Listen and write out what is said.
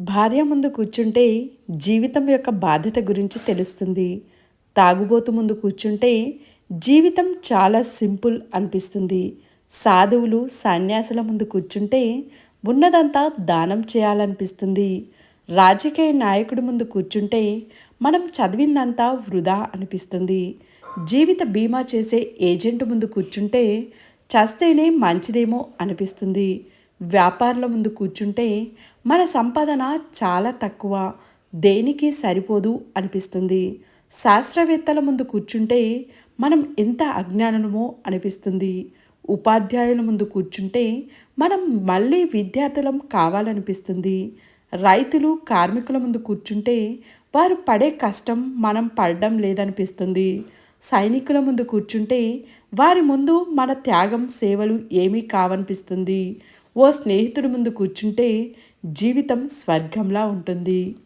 భార్య ముందు కూర్చుంటే జీవితం యొక్క బాధ్యత గురించి తెలుస్తుంది. తాగుబోతు ముందు కూర్చుంటే జీవితం చాలా సింపుల్ అనిపిస్తుంది. సాధువులు సన్యాసుల ముందు కూర్చుంటే ఉన్నదంతా దానం చేయాలనిపిస్తుంది. రాజకీయ నాయకుడి ముందు కూర్చుంటే మనం చదివిందంతా వృధా అనిపిస్తుంది. జీవిత బీమా చేసే ఏజెంట్ ముందు కూర్చుంటే చస్తేనే మంచిదేమో అనిపిస్తుంది. వ్యాపారుల ముందు కూర్చుంటే మన సంపాదన చాలా తక్కువ దేనికి సరిపోదు అనిపిస్తుంది. శాస్త్రవేత్తల ముందు కూర్చుంటే మనం ఎంత అజ్ఞానమో అనిపిస్తుంది. ఉపాధ్యాయుల ముందు కూర్చుంటే మనం మళ్ళీ విద్యార్థులం కావాలనిపిస్తుంది. రైతులు కార్మికుల ముందు కూర్చుంటే వారు పడే కష్టం మనం పడడం లేదనిపిస్తుంది. సైనికుల ముందు కూర్చుంటే వారి ముందు మన త్యాగం సేవలు ఏమీ కావనిపిస్తుంది. ఓ స్నేహితుడి ముందు కూర్చుంటే జీవితం స్వర్గంలా ఉంటుంది.